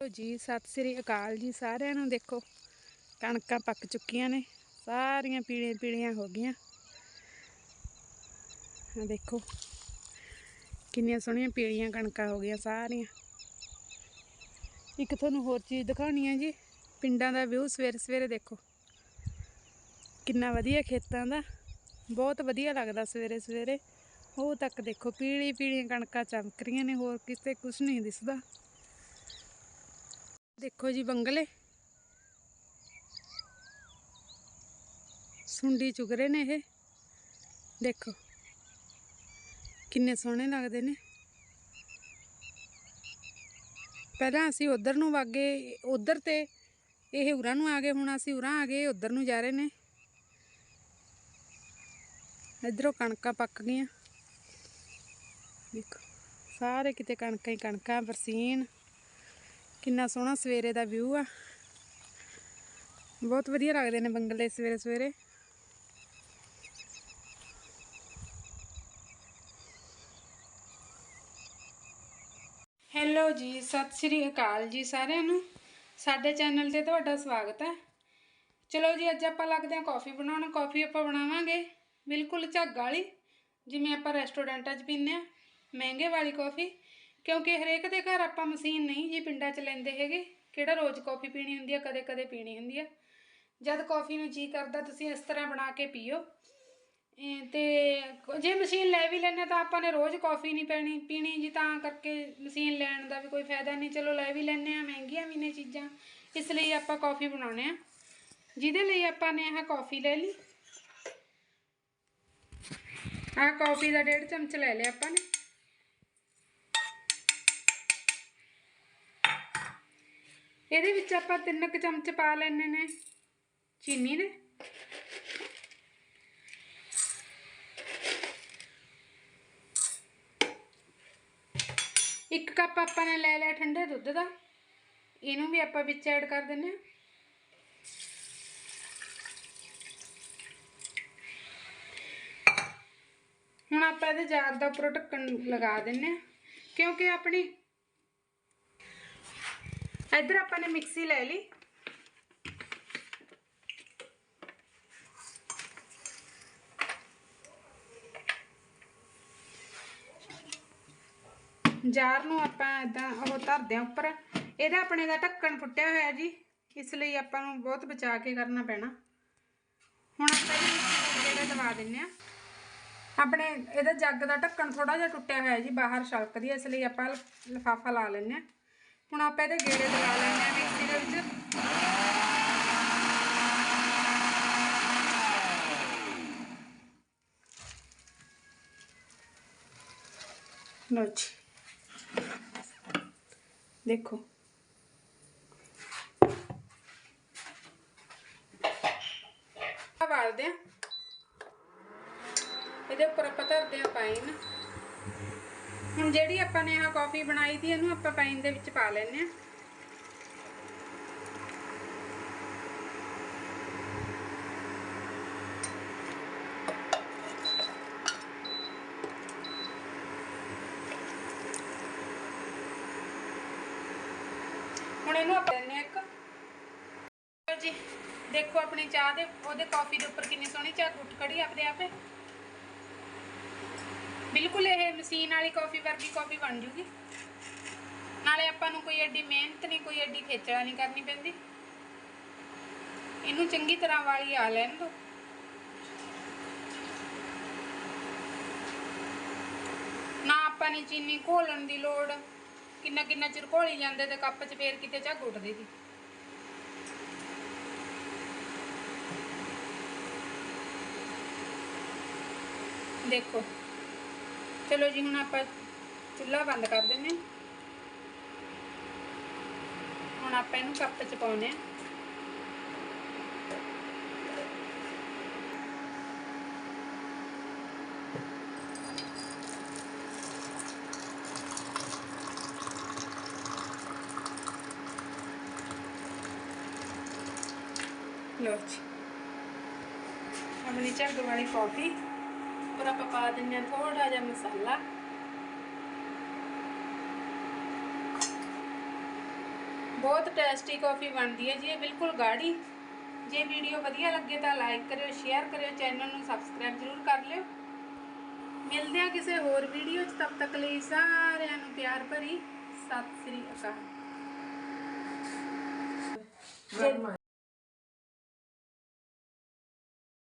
ਲਓ ਜੀ, ਸਤਿ ਸ੍ਰੀ ਅਕਾਲ ਜੀ ਸਾਰਿਆਂ ਨੂੰ। ਦੇਖੋ, ਕਣਕਾਂ ਪੱਕ ਚੁੱਕੀਆਂ ਨੇ, ਸਾਰੀਆਂ ਪੀਲੀਆਂ ਪੀਲੀਆਂ ਹੋ ਗਈਆਂ। ਆ ਦੇਖੋ, ਕਿੰਨੀਆਂ ਸੋਹਣੀਆਂ ਪੀਲੀਆਂ ਕਣਕਾਂ ਹੋ ਗਈਆਂ ਸਾਰੀਆਂ। ਇੱਕ ਤੁਹਾਨੂੰ ਹੋਰ ਚੀਜ਼ ਦਿਖਾਉਣੀ ਹੈ ਜੀ, ਪਿੰਡਾਂ ਦਾ ਵਿਊ ਸਵੇਰੇ ਸਵੇਰੇ ਦੇਖੋ। ਕਿੰਨਾ ਵਧੀਆ ਖੇਤਾਂ ਦਾ, ਬਹੁਤ ਵਧੀਆ ਲੱਗਦਾ ਸਵੇਰੇ ਸਵੇਰੇ। ਉਹ ਤੱਕ ਦੇਖੋ, ਪੀਲੀ ਪੀਲੀਆਂ ਕਣਕਾਂ ਚਮਕ ਰਹੀਆਂ ਨੇ, ਹੋਰ ਕਿਤੇ ਕੁਝ ਨਹੀਂ ਦਿਸਦਾ। ਦੇਖੋ ਜੀ ਬੰਗਲੇ। ਸੁੰਡੀ ਚੁਗ ਰਹੇ ਨੇ ਇਹ। ਦੇਖੋ, ਕਿੰਨੇ ਸੋਹਣੇ ਲੱਗਦੇ ਨੇ। ਪਹਿਲਾਂ ਅਸੀਂ ਉਧਰ ਨੂੰ ਵਾਗੇ ਉਧਰ ਤੇ ਇਹ ਉਰਾਂ ਨੂੰ ਆ ਗਏ, ਹੁਣ ਅਸੀਂ ਉਰਾਂ ਆ ਗਏ, ਉਧਰ ਨੂੰ ਜਾ ਰਹੇ ਨੇ। ਇਧਰੋਂ ਕਣਕਾਂ ਪੱਕ ਗਈਆਂ। ਦੇਖੋ, ਸਾਰੇ ਕਿਤੇ ਕਣਕਾਂ ਹੀ ਕਣਕਾਂ, ਬਰਸੀਨ। ਕਿੰਨਾ ਸੋਹਣਾ ਸਵੇਰੇ ਦਾ ਵਿਊ ਆ। ਬਹੁਤ ਵਧੀਆ ਲੱਗਦੇ ਨੇ ਬੰਗਲੇ ਸਵੇਰੇ ਸਵੇਰੇ। ਹੈਲੋ ਜੀ, ਸਤਿ ਸ੍ਰੀ ਅਕਾਲ ਜੀ ਸਾਰਿਆਂ ਨੂੰ। ਸਾਡੇ ਚੈਨਲ ਤੇ ਤੁਹਾਡਾ ਸਵਾਗਤ ਹੈ ਚਲੋ ਜੀ, ਅੱਜ ਆਪਾਂ ਲੱਗਦੇ ਹਾਂ ਕਾਫੀ ਬਣਾਉਣ। ਕਾਫੀ ਆਪਾਂ ਬਣਾਵਾਂਗੇ ਬਿਲਕੁਲ ਝੱਗ ਵਾਲੀ, ਜਿਵੇਂ ਆਪਾਂ ਰੈਸਟੋਰੈਂਟਾਂ 'ਚ ਪੀਂਦੇ ਆ ਮਹਿੰਗੇ ਵਾਲੀ ਕਾਫੀ ਕਿਉਂਕਿ ਹਰੇਕ ਦੇ ਘਰ ਆਪਾਂ ਮਸ਼ੀਨ ਨਹੀਂ ਜੀ ਪਿੰਡਾਂ 'ਚ ਲੈਂਦੇ ਹੈਗੇ। ਕਿਹੜਾ ਰੋਜ਼ ਕਾਫੀ ਪੀਣੀ ਹੁੰਦੀ ਆ, ਕਦੇ ਕਦੇ ਪੀਣੀ ਹੁੰਦੀ ਆ। ਜਦ ਕਾਫੀ ਨੂੰ ਜੀ ਕਰਦਾ ਤੁਸੀਂ ਇਸ ਤਰ੍ਹਾਂ ਬਣਾ ਕੇ ਪੀਓ। ਇਹ ਤੇ ਜੇ ਮਸ਼ੀਨ ਲੈ ਵੀ ਲੈਣੇ ਤਾਂ ਆਪਾਂ ਨੇ ਰੋਜ਼ ਕਾਫੀ ਨਹੀਂ ਪੈਣੀ, ਪੀਣੀ ਜੀ ਤਾਂ ਕਰਕੇ ਮਸ਼ੀਨ ਲੈਣ ਦਾ ਵੀ ਕੋਈ ਫਾਇਦਾ ਨਹੀਂ। ਚਲੋ ਲੈ ਵੀ ਲੈਣੇ ਆ, ਮਹਿੰਗੀਆਂ ਵੀ ਨੇ ਚੀਜ਼ਾਂ, ਇਸ ਲਈ ਆਪਾਂ ਕਾਫੀ ਬਣਾਉਣੇ ਆ। ਜਿਹਦੇ ਲਈ ਆਪਾਂ ਨੇ ਆਹ ਕਾਫੀ ਲੈ ਲਈ। ਆਹ ਕਾਫੀ ਦਾ ਡੇਢ ਚਮਚ ਲੈ ਲਿਆ ਆਪਾਂ ਨੇ। ਇਹਦੇ ਵਿੱਚ ਆਪਾਂ ਤਿੰਨ ਕੁ ਚਮਚ ਪਾ ਲੈਣੇ ਨੇ। ਚੀਨੀ ਦੇ। ਇੱਕ ਕੱਪ ਆਪਾਂ ਨੇ ਲੈ ਲਿਆ ਠੰਡੇ ਦੁੱਧ ਦਾ। ਇਹਨੂੰ ਵੀ ਆਪਾਂ ਵਿੱਚ ਐਡ ਕਰ ਦਿੰਨੇ ਆ ਹੁਣ ਆਪਾਂ ਇਹਦੇ ਜਾਰ ਦਾ ਉੱਪਰੋਂ ਢੱਕਣ ਲਗਾ ਦਿੰਨੇ ਆ ਕਿਉਂਕਿ ਆਪਣੀ ਇੱਧਰ ਆਪਾਂ ਨੇ ਮਿਕਸੀ ਲੈ ਲਈ। ਜਾਰ ਨੂੰ ਆਪਾਂ ਇਦਾਂ ਉਹ ਧਰਦੇ ਆ ਉੱਪਰ। ਇਹਦਾ ਆਪਣੇ ਦਾ ਢੱਕਣ ਫੁੱਟਿਆ ਹੋਇਆ ਜੀ। ਇਸ ਲਈ ਆਪਾਂ ਨੂੰ ਬਹੁਤ ਬਚਾ ਕੇ ਕਰਨਾ ਪੈਣਾ। ਹੁਣ ਆਪਾਂ ਇਹਦੇ ਦਵਾ ਦਬਾ ਦਿੰਨੇ ਆ ਆਪਣੇ ਇਹਦਾ ਜੱਗ ਦਾ ਢੱਕਣ ਥੋੜਾ ਜਿਹਾ ਟੁੱਟਿਆ ਹੋਇਆ ਜੀ, ਬਾਹਰ ਛਲਕਦੀ ਹੈ ਇਸ ਲਈ ਆਪਾਂ ਲਫਾਫਾ ਲਾ ਲੈਂਦੇ ਆ ਹੁਣ ਆਪਾਂ ਇਹਦੇ ਗੇੜੇ ਦਬਾ ਲੈਣੇ ਆ ਮਿਕਸੀ ਦੇ ਵਿੱਚ। ਲਓ ਜੀ। ਦੇਖੋ। ਆ ਵਾਲਦੇ ਆ ਇਹਦੇ ਉੱਪਰ ਆਪਾਂ ਧਰਦੇ ਆ ਪਾਈਨ। ਹੁਣ ਜਿਹੜੀ ਆਪਾਂ ਨੇ ਆਹ ਕਾਫੀ ਬਣਾਈ ਦੀ, ਇਹਨੂੰ ਆਪਾਂ ਪਾਈਨ ਦੇ ਵਿੱਚ ਪਾ ਲੈਨੇ ਆ ਹੁਣ ਇਹਨੂੰ ਆਪਾਂ ਲੈਨੇ ਆ ਇੱਕ। ਜੀ, ਦੇਖੋ ਆਪਣੀ ਚਾਹ ਦੇ, ਉਹਦੇ ਕਾਫੀ ਦੇ ਉੱਪਰ ਕਿੰਨੀ ਸੋਹਣੀ ਚਾਹ ਉੱਠ ਖੜੀ ਆਪਦੇ ਆਪੇ। ਬਿਲਕੁਲ ਇਹ ਮਸ਼ੀਨ ਵਾਲੀ ਕਾਫੀ ਵਰਗੀ ਕਾਫੀ ਬਣ ਜੂਗੀ। ਨਾਲੇ ਆਪਾਂ ਨੂੰ ਕੋਈ ਐਡੀ ਮਿਹਨਤ ਨਹੀਂ, ਕੋਈ ਐਡੀ ਖੇਚਲਾ ਨਹੀਂ ਕਰਨੀ ਪੈਂਦੀ। ਇਹਨੂੰ ਚੰਗੀ ਤਰ੍ਹਾਂ ਵਾਲੀ ਆ ਲੈਣ ਦੋ। ਨਾ ਆਪਾਂ ਨੇ ਚੀਨੀ ਘੋਲਣ ਦੀ ਲੋੜ। ਕਿੰਨਾ ਕਿੰਨਾ ਚਿਰ ਘੋਲੀ ਜਾਂਦੇ ਤੇ ਕੱਪ 'ਚ ਫੇਰ ਕਿਤੇ ਝੱਗ ਉੱਠਦੀ ਸੀ ਦੇਖੋ ਚਲੋ ਜੀ, ਹੁਣ ਆਪਾਂ ਚੁੱਲ੍ਹਾ ਬੰਦ ਕਰ ਦਿੰਨੇ ਹਾਂ। ਹੁਣ ਆਪਾਂ ਇਹਨੂੰ ਕੱਪ 'ਚ ਪਾਉਨੇ ਆ ਲਓ ਜੀ। ਆਪਣੀ ਝੱਗ ਵਾਲੀ ਕਾਫੀ ਉੱਪਰ ਆਪਾਂ ਪਾ ਦਿੰਦੇ ਹਾਂ ਥੋੜਾ ਜਿਹਾ ਮਸਾਲਾ ਬਹੁਤ ਟੇਸਟੀ ਕਾਫੀ ਬਣਦੀ ਹੈ ਜੀ ਇਹ ਬਿਲਕੁਲ ਗਾੜੀ ਜੇ ਵੀਡੀਓ ਵਧੀਆ ਲੱਗੇ ਤਾਂ ਲਾਈਕ ਕਰਿਓ ਸ਼ੇਅਰ ਕਰਿਓ ਚੈਨਲ ਨੂੰ ਸਬਸਕ੍ਰਾਈਬ ਜ਼ਰੂਰ ਕਰ ਲਿਓ ਮਿਲਦੇ ਆ ਕਿਸੇ ਹੋਰ ਵੀਡੀਓ 'ਚ ਤਬ ਤੱਕ ਲਈ ਸਾਰਿਆਂ ਨੂੰ ਪਿਆਰ ਭਰੀ ਸਤਿ ਸ੍ਰੀ ਅਕਾਲ